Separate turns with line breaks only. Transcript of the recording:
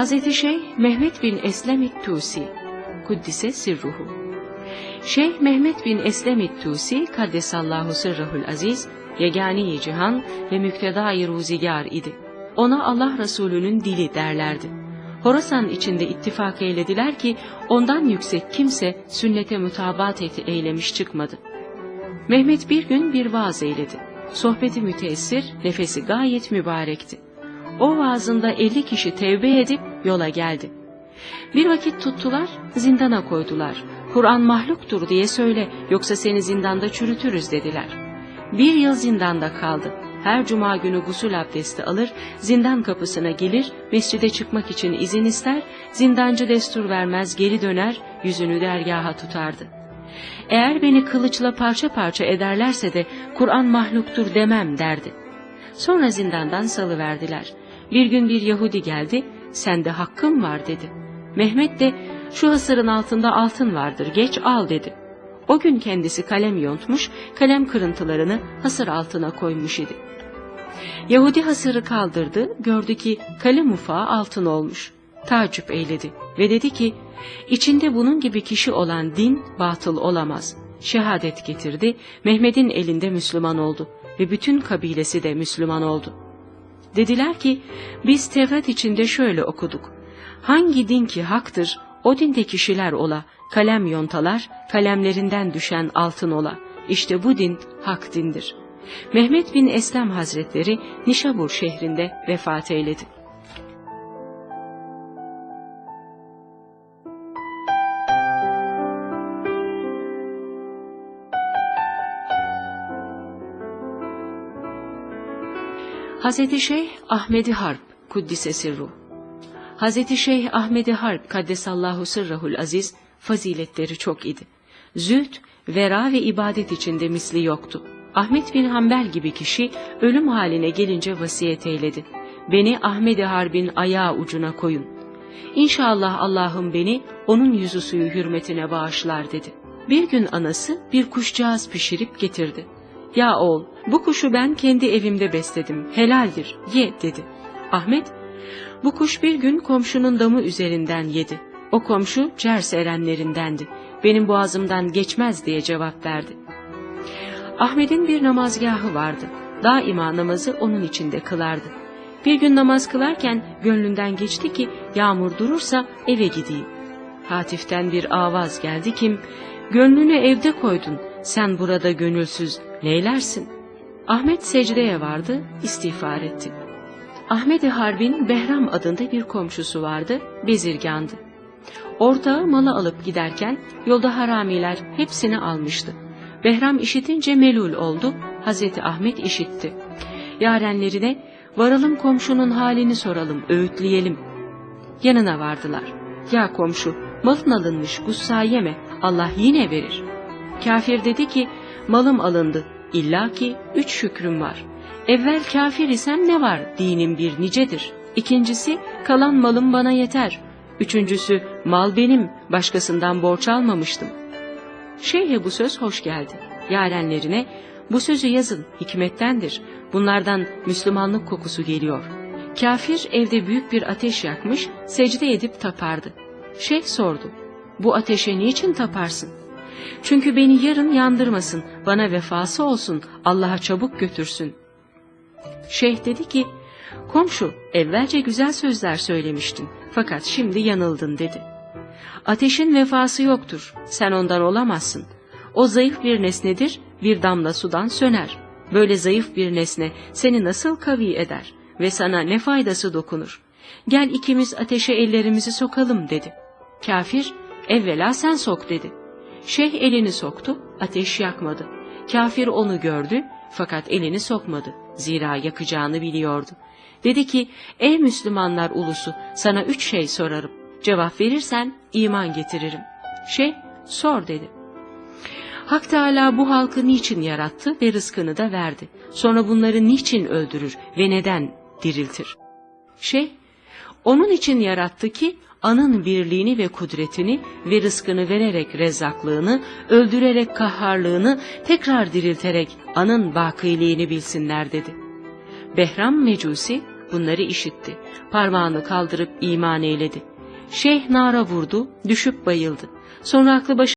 Hazreti Şeyh Mehmet bin Eslemit Tusi, Kuddise Sirruhu. Şeyh Mehmet bin Eslemit Tusi, Kaddesallahu Sırrahul Aziz, yegani cihan ve müktedai ruzigar idi. Ona Allah Resulü'nün dili derlerdi. Horasan içinde ittifak eylediler ki ondan yüksek kimse sünnete mutabat eti eylemiş çıkmadı. Mehmet bir gün bir vaaz eyledi. Sohbeti müteessir, nefesi gayet mübarekti. O vaazında elli kişi tevbe edip yola geldi. Bir vakit tuttular, zindana koydular. Kur'an mahluktur diye söyle, yoksa seni zindanda çürütürüz dediler. Bir yıl zindanda kaldı. Her cuma günü gusül abdesti alır, zindan kapısına gelir, mescide çıkmak için izin ister, zindancı destur vermez, geri döner, yüzünü dergaha tutardı. Eğer beni kılıçla parça parça ederlerse de Kur'an mahluktur demem derdi. Sonra zindandan salıverdiler. Bir gün bir Yahudi geldi, sende hakkım var dedi. Mehmet de şu hasırın altında altın vardır geç al dedi. O gün kendisi kalem yontmuş, kalem kırıntılarını hasır altına koymuş idi. Yahudi hasırı kaldırdı, gördü ki kalem ufağı altın olmuş. Tacip eyledi ve dedi ki, içinde bunun gibi kişi olan din batıl olamaz. Şehadet getirdi, Mehmet'in elinde Müslüman oldu ve bütün kabilesi de Müslüman oldu. Dediler ki, biz Tevrat içinde şöyle okuduk. Hangi din ki haktır, o dinde kişiler ola, kalem yontalar, kalemlerinden düşen altın ola. İşte bu din hak dindir. Mehmet bin Eslem Hazretleri Nişabur şehrinde vefat eyledi. Hazreti Şeyh Ahmedi Harp Kuddise Sirru Hazreti Şeyh Ahmedi Harp Kaddesallahu Sırrahul Aziz faziletleri çok idi. Züht, vera ve ibadet içinde misli yoktu. Ahmet bin Hanbel gibi kişi ölüm haline gelince vasiyet eyledi. Beni Ahmedi Harbin ayağı ucuna koyun. İnşallah Allah'ım beni onun yüzü suyu hürmetine bağışlar dedi. Bir gün anası bir kuşcağız pişirip getirdi. Ya oğul bu kuşu ben kendi evimde besledim helaldir ye dedi. Ahmet bu kuş bir gün komşunun damı üzerinden yedi. O komşu Cers erenlerindendi. Benim boğazımdan geçmez diye cevap verdi. Ahmet'in bir namazgahı vardı. Daima namazı onun içinde kılardı. Bir gün namaz kılarken gönlünden geçti ki yağmur durursa eve gideyim. Hatif'ten bir avaz geldi kim, gönlünü evde koydun, sen burada gönülsüz neylersin? Ahmet secdeye vardı, istiğfar etti. Ahmet-i Harbin Behram adında bir komşusu vardı, bezirgandı. Ortağı malı alıp giderken yolda haramiler hepsini almıştı. Behram işitince melul oldu, Hazreti Ahmet işitti. Yarenlerine varalım komşunun halini soralım, öğütleyelim. Yanına vardılar. Ya komşu, malın alınmış, gussa yeme, Allah yine verir. Kafir dedi ki, malım alındı, illa ki üç şükrüm var. Evvel kafir isem ne var, dinim bir nicedir. İkincisi, kalan malım bana yeter. Üçüncüsü, mal benim, başkasından borç almamıştım. Şeyhe bu söz hoş geldi. Yarenlerine, bu sözü yazın, hikmettendir. Bunlardan Müslümanlık kokusu geliyor. Kafir evde büyük bir ateş yakmış, secde edip tapardı. Şeyh sordu, bu ateşe niçin taparsın? Çünkü beni yarın yandırmasın, bana vefası olsun, Allah'a çabuk götürsün. Şeyh dedi ki, komşu evvelce güzel sözler söylemiştin, fakat şimdi yanıldın dedi. Ateşin vefası yoktur, sen ondan olamazsın. O zayıf bir nesnedir, bir damla sudan söner. Böyle zayıf bir nesne seni nasıl kavi eder ve sana ne faydası dokunur? Gel ikimiz ateşe ellerimizi sokalım dedi. Kafir, evvela sen sok dedi. Şeyh elini soktu, ateş yakmadı. Kafir onu gördü fakat elini sokmadı. Zira yakacağını biliyordu. Dedi ki, ey Müslümanlar ulusu sana üç şey sorarım. Cevap verirsen iman getiririm. Şeyh, sor dedi. Hak Teala bu halkı niçin yarattı ve rızkını da verdi. Sonra bunları niçin öldürür ve neden diriltir? Şeyh, onun için yarattı ki anın birliğini ve kudretini ve rızkını vererek rezaklığını, öldürerek kahharlığını, tekrar dirilterek anın bakiliğini bilsinler dedi. Behram Mecusi bunları işitti. Parmağını kaldırıp iman eyledi. Şeyh nara vurdu, düşüp bayıldı. Sonra aklı başı